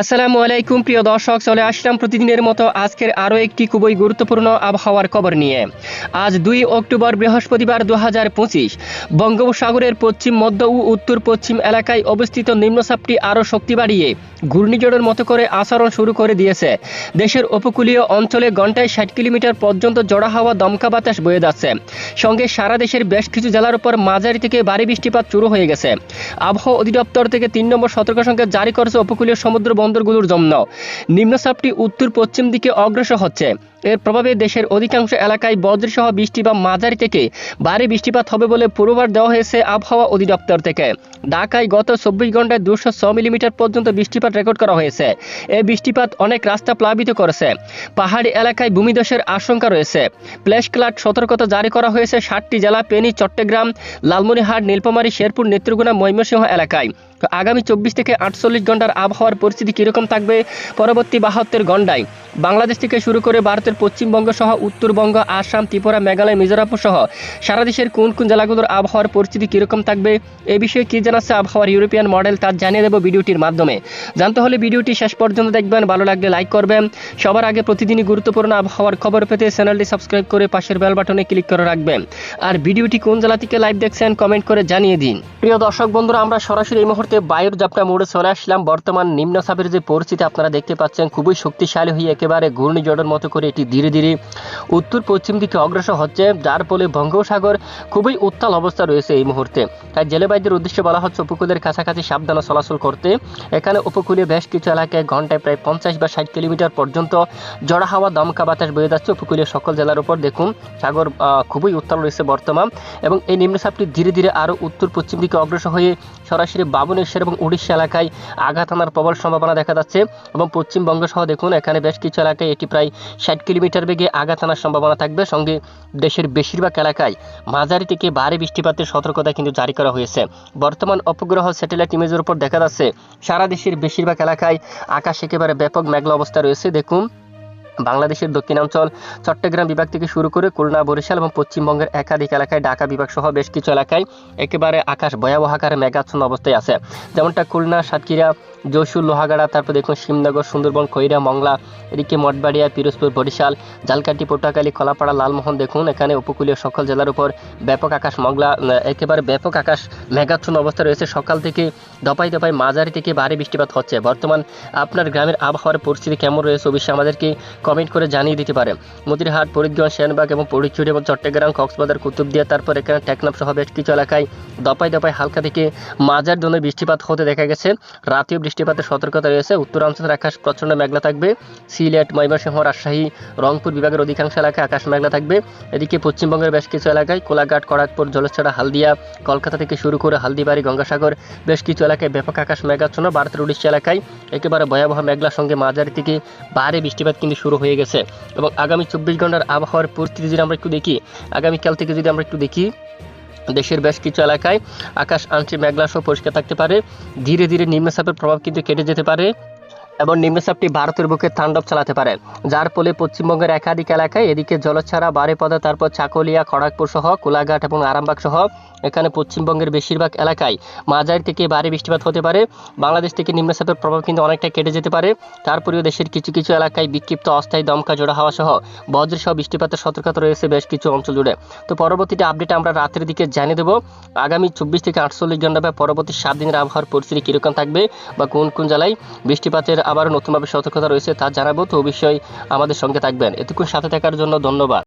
আসসালামু আলাইকুম, প্রিয় দর্শক, চলে আসলাম প্রতিদিনের মতো আজকের আরও একটি খুবই গুরুত্বপূর্ণ আবহাওয়ার খবর নিয়ে। আজ দুই অক্টোবর, বৃহস্পতিবার দু হাজার পঁচিশ। বঙ্গোপসাগরের পশ্চিম, মধ্য ও উত্তর পশ্চিম এলাকায় অবস্থিত নিম্নচাপটি আরও শক্তি বাড়িয়ে ঘূর্ণিঝড়ের মতো করে আচরণ শুরু করে দিয়েছে। দেশের উপকূলীয় অঞ্চলে ঘন্টায় ষাট কিলোমিটার পর্যন্ত জড়া হওয়া দমকা বাতাস বয়ে যাচ্ছে। সঙ্গে সারা দেশের বেশ কিছু জেলার উপর মাঝারি থেকে ভারী বৃষ্টিপাত শুরু হয়ে গেছে। আবহাওয়া অধিদপ্তর থেকে তিন নম্বর সতর্ক সংখ্যা জারি করেছে উপকূলীয় সমুদ্র বন্দরগুলোর জন্য। নিম্নচাপটি উত্তর পশ্চিম দিকে অগ্রসর হচ্ছে। এর প্রভাবে দেশের অধিকাংশ এলাকায় বজ্রসহ বৃষ্টি বা মাঝারি থেকে ভারী বৃষ্টিপাত হবে বলে পূর্বাভাস দেওয়া হয়েছে আবহাওয়া অধিদপ্তর থেকে। ঢাকায় গত চব্বিশ ঘন্টায় দুশো ছ মিলিমিটার পর্যন্ত বৃষ্টিপাত রেকর্ড করা হয়েছে। এই বৃষ্টিপাত অনেক রাস্তা প্লাবিত করেছে। পাহাড়ি এলাকায় ভূমিধসের আশঙ্কা রয়েছে। প্লেস ক্লাট সতর্কতা জারি করা হয়েছে ষাটটি জেলা, পেনি, চট্টগ্রাম, লালমনিরহাট, নীলফামারী, শেরপুর, নেত্রকোনা, ময়মনসিংহ এলাকায়। আগামী চব্বিশ থেকে আটচল্লিশ ঘণ্টার আবহাওয়ার পরিস্থিতি কীরকম থাকবে? পরবর্তী বাহাত্তর ঘন্টায় বাংলাদেশ থেকে শুরু করে ভারতের পশ্চিমবঙ্গ সহ উত্তরবঙ্গ, আসাম, ত্রিপুরা, মেঘালয়, মিজোরাম সহ সারা দেশের কোন কোন জেলাগুলোর আবহাওয়ার পরিস্থিতি কীরকম থাকবে, এ বিষয়ে কী জানাচ্ছে আবহাওয়ার ইউরোপিয়ান মডেল তা জানিয়ে দেবো ভিডিওটির মাধ্যমে। জানতে হলে ভিডিওটি শেষ পর্যন্ত দেখবেন, ভালো লাগলে লাইক করবেন। সবার আগে প্রতিদিনই গুরুত্বপূর্ণ আবহাওয়ার খবর পেতে চ্যানেলটি সাবস্ক্রাইব করে পাশের বেল বাটনে ক্লিক করে রাখবেন। আর ভিডিওটি কোন জেলা থেকে লাইভ দেখছেন কমেন্ট করে জানিয়ে দিন। প্রিয় দর্শক বন্ধুরা, আমরা সরাসরি এই মুহূর্তে বায়ুর জাপটা মোড়ে চলে আসলাম। বর্তমান নিম্নচাপের যে পরিস্থিতি আপনারা দেখতে পাচ্ছেন, খুবই শক্তিশালী হয়ে একেবারে ঘূর্ণিঝড়ের মতো করে এটি ধীরে ধীরে উত্তর পশ্চিম দিকে অগ্রসর হচ্ছে, যার ফলে বঙ্গোপসাগর খুবই উত্তাল অবস্থা রয়েছে এই মুহূর্তে। তাই জেলেবাইদের উদ্দেশ্যে বলা হচ্ছে, উপকূলের কাছাকাছি সাবধানে চলাচল করতে। এখানে উপকূলীয় বেশ কিছু এলাকায় ঘন্টায় প্রায় পঞ্চাশ বা ষাট কিলোমিটার পর্যন্ত জড়া হাওয়া, দমকা বাতাস বয়ে যাচ্ছে। উপকূলীয় সকল জেলার উপর দেখুন, সাগর খুবই উত্তাল রয়েছে বর্তমান। এবং এই নিম্নচাপটি ধীরে ধীরে আরও উত্তর পশ্চিম দিকে অগ্রসর হয়ে সরাসরি বাবনেশ্বর এবং উড়িষ্যা এলাকায় আঘাত আনার প্রবল সম্ভাবনা দেখা যাচ্ছে। এবং পশ্চিমবঙ্গ সহ দেখুন, এখানে বেশ কিছু এলাকায় এটি প্রায় ষাট কিলোমিটার বেগে আঘাত আনার সম্ভাবনা থাকবে। সঙ্গে দেশের বেশিরভাগ এলাকায় মাঝারি থেকে ভারী বৃষ্টিপাতের সতর্কতা কিন্তু জারি করা হয়েছে। বর্তমান উপগ্রহ স্যাটেলাইট ইমেজের উপর দেখা যাচ্ছে, সারা দেশের বেশিরভাগ এলাকায় আকাশ একেবারে ব্যাপক মেঘলা অবস্থা রয়েছে। দেখুন, বাংলাদেশের দক্ষিণাঞ্চল, চট্টগ্রাম বিভাগ থেকে শুরু করে খুলনা, বরিশাল এবং পশ্চিমবঙ্গের একাধিক এলাকায়, ঢাকা বিভাগ সহ বেশ কিছু এলাকায় একেবারে আকাশ ভয়াবহ আকারে মেঘাচ্ছন্ন অবস্থায় আছে। যেমনটা খুলনা, সাতক্ষীরা যশোর, লোহাগাড়া, তারপর দেখুন শিবনগর সুন্দরবন, খৈরা, মংলা, এদিকে মঠবাড়িয়া, পিরোজপুর, বরিশাল জালকাটি পটুয়াখালী, খোলাপাড়া, লালমোহন, দেখুন এখানে উপকূলীয় সকল জেলার উপর ব্যাপক আকাশ, মংলা একেবারে ব্যাপক আকাশ মেঘাচ্ছন্ন অবস্থা রয়েছে। সকাল থেকে দপাই দপাই মাঝারি থেকে ভারী বৃষ্টিপাত হচ্ছে। বর্তমান আপনার গ্রামের আবহাওয়ার পরিস্থিতি কেমন রয়েছে অবশ্যই আমাদেরকে কমেন্ট করে জানিয়ে দিতে পারে মতিরহাট, ফরিদগঞ্জ, সেনবাগ এবং পরিচুরি এবং চট্টগ্রাম, কক্সবাজার, কুতুবদিয়া, তারপর এখানে টেকনাফ সহ বেশ কিছু এলাকায় দপাই দপাই হালকা থেকে মাঝার জন্য বৃষ্টিপাত হতে দেখা গেছে। রাতেও বৃষ্টিপাতের সতর্কতা রয়েছে। উত্তরাঞ্চলের আকাশ প্রচণ্ড মেঘলা থাকবে। সিলেট, ময়মনসিংহ, রাজশাহী, রংপুর বিভাগের অধিকাংশ এলাকায় আকাশ মেঘলা থাকবে। এদিকে পশ্চিমবঙ্গের বেশ কিছু এলাকায় কোলাঘাট কড়াকপুর জলছড়া হালদিয়া, কলকাতা থেকে শুরু করে হালদিবাড়ি, গঙ্গাসাগর বেশ কিছু এলাকায় ব্যাপক আকাশ মেঘাচ্ছন্ন। ভারতের উড়িষ্যা এলাকায় একেবারে ভয়াবহ মেঘলার সঙ্গে মাঝারি থেকে ভারী বৃষ্টিপাত কিন্তু শুরু হয়ে গেছে। এবং আগামী চব্বিশ ঘণ্টার আবহাওয়ার পরিস্থিতি যদি আমরা একটু দেখি, আগামীকাল থেকে যদি আমরা একটু দেখি দেশের বেশ কিছু এলাকায় আকাশ আংশিক মেঘলা সহ পরিষ্কার থাকতে পারে। ধীরে ধীরে নিম্নচাপের প্রভাব কিন্তু কেটে যেতে পারে। এবং নিম্নচাপটি ভারতের বুকে তাণ্ডব চালাতে পারে। যার ফলে পশ্চিমবঙ্গের একাধিক এলাকায় এদিকে জলছাড়া বারেপদা তারপর চাকলিয়া, খড়গপুর সহ কোলাঘাট এবং আরামবাগ সহ এখানে পশ্চিমবঙ্গের বেশিরভাগ এলাকায় মাঝারি থেকে ভারী বৃষ্টিপাত হতে পারে। বাংলাদেশ থেকে নিম্নচাপের প্রভাব কিন্তু অনেকটা কেটে যেতে পারে। তারপরেও দেশের কিছু কিছু এলাকায় বিক্ষিপ্ত অস্থায়ী দমকা জোড়া হাওয়া সহ বজ্র সহ বৃষ্টিপাতের সতর্কতা রয়েছে বেশ কিছু অঞ্চল জুড়ে। তো পরবর্তীতে আপডেট আমরা রাতের দিকে জানিয়ে দেবো। আগামী চব্বিশ থেকে আটচল্লিশ ঘণ্টা পরবর্তী সাত দিনের আবহাওয়ার পরিস্থিতি কীরকম থাকবে বা কোন কোন জেলায় বৃষ্টিপাতের আবার নতুনভাবে সতর্কতা রয়েছে তা জানাব। তো অবশ্যই আমাদের সঙ্গে থাকবেন। এতক্ষণ সাথে থাকার জন্য ধন্যবাদ।